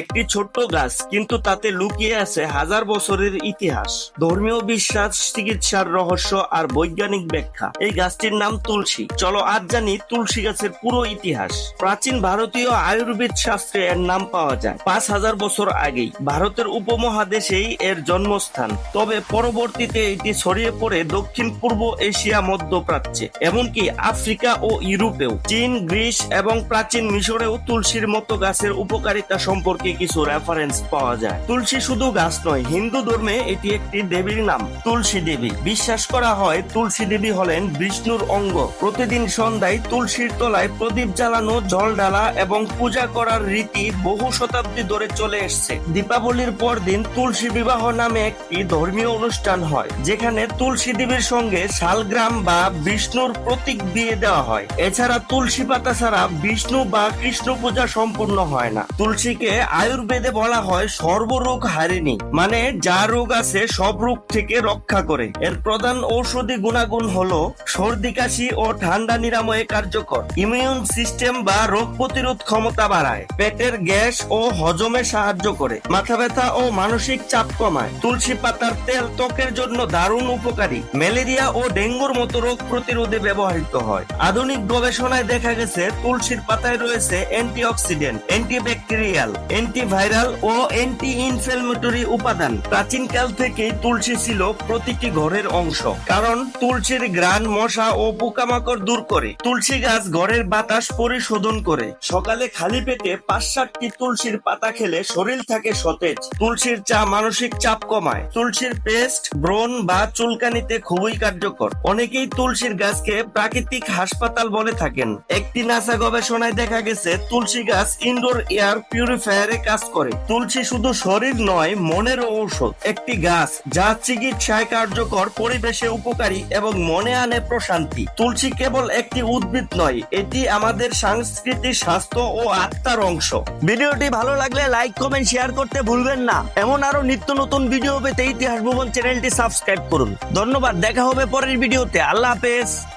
একটি ছোট্ট গাছ, কিন্তু তাতে লুকিয়ে আছে হাজার বছরের ইতিহাস। ধর্মীয় বিশ্বাস, চিকিৎসার রহস্য আর বৈজ্ঞানিক ব্যাখ্যা। এই গাছটির নাম তুলসী। চলো আজ জানি তুলসী গাছের পুরো ইতিহাস। প্রাচীন ভারতীয় আয়ুর্বেদ শাস্ত্রে এর নাম পাওয়া যায়। পাঁচ হাজার বছর আগেই ভারতের উপমহাদেশেই এর জন্মস্থান। তবে পরবর্তীতে এটি ছড়িয়ে পড়ে দক্ষিণ পূর্ব এশিয়া মধ্যপ্রাচ্যে। এমনকি আফ্রিকা ও ইউরোপেও। চীন, গ্রিস এবং প্রাচীন মিশরেও তুলসীর মতো গাছের উপকারিতা সম্পর্কে কিছু রেফারেন্স পাওয়া যায়। তুলসী শুধু গাছ নয়, হিন্দু ধর্মে এটি একটি দেবীর নাম, তুলসী দেবী। বিশ্বাস করা হয় তুলসী দেবী হলেন বিষ্ণুর অঙ্গ। প্রতিদিন সন্ধ্যায় তুলসীর তলায় প্রদীপ জ্বালানো, জল ঢালা এবং পূজা করার রীতি বহু শতাব্দী ধরে চলে এসছে। দীপাবলির পরদিন তুলসী বিবাহ নামে একটি ধর্মীয় অনুষ্ঠান হয়, যেখানে তুলসী দেবীর সঙ্গে শালগ্রাম বা বিষ্ণুর প্রতীক দিয়ে দেওয়া হয়। এছাড়া তুলসী পাতা ছাড়া বিষ্ণু বা কৃষ্ণ পূজা সম্পূর্ণ হয় না। তুলসীকে আয়ুর্বেদে বলা হয়, সর্বরোগ হারিণী। মানে যা রোগ আছে, সব রোগ থেকে রক্ষা করে। এর প্রধান ঔষধি গুণাগুণ হলো, সর্দি, কাশি ও ঠান্ডা নিরাময়ে কার্যকর। ইমিউন সিস্টেম বা রোগ প্রতিরোধ ক্ষমতা বাড়ায়। পেটের গ্যাস ও হজমে সাহায্য করে। মাথা ব্যথা ও মানসিক চাপ কমায়। তুলসী পাতার তেল ত্বকের জন্য দারুণ উপকারী। ম্যালেরিয়া ও ডেঙ্গুর মতো রোগ প্রতিরোধে ব্যবহৃত হয়। আধুনিক গবেষণায় দেখা গেছে, তুলসীর পাতায় রয়েছে অ্যান্টিঅক্সিডেন্ট, অ্যান্টিব্যাকটেরিয়াল অ্যান্টিভাইরাল ও অ্যান্টি ইনফ্লেমেটরি উপাদান। প্রাচীনকাল থেকেই তুলসী ছিল প্রতিটি ঘরের অংশ। কারণ তুলসীর গ্রান মশা ও পোকামাকড় দূর করে। তুলসী গাছ ঘরের বাতাস পরিশোধন করে। সকালে খালি পেটে পাঁচ সাতটি তুলসীর পাতা খেলে শরীর থাকে সতেজ। তুলসীর চা মানসিক চাপ কমায়। তুলসীর পেস্ট, ব্রণ বা চুলকানিতে খুবই কার্যকর। অনেকেই তুলসীর গাছকে প্রাকৃতিক হাসপাতাল বলে থাকেন। একটি নাসা গবেষণায় দেখা গেছে, তুলসী গাছ ইনডোর এয়ার পিউরিফায়ারে কাজ করে। তুলসী শুধু শরীর নয়, মনের ঔষধ। একটি গাছ, যা চিকিৎসায় কার্যকর, পরিবেশে উপকারী এবং মনে আনে প্রশান্তি। তুলসী কেবল একটি উদ্ভিদ নয়, এটি আমাদের সংস্কৃতি স্বাস্থ্য ও আত্মার অংশ। ভিডিওটি ভালো লাগলে লাইক, কমেন্ট, শেয়ার করতে ভুলবেন না। এমন আরও নিত্য নতুন ভিডিও পেতে ইতিহাস ভুবন চ্যানেলটি সাবস্ক্রাইব করুন। ধন্যবাদ, দেখা হবে পরের ভিডিওতে। আল্লাহ হাফেজ।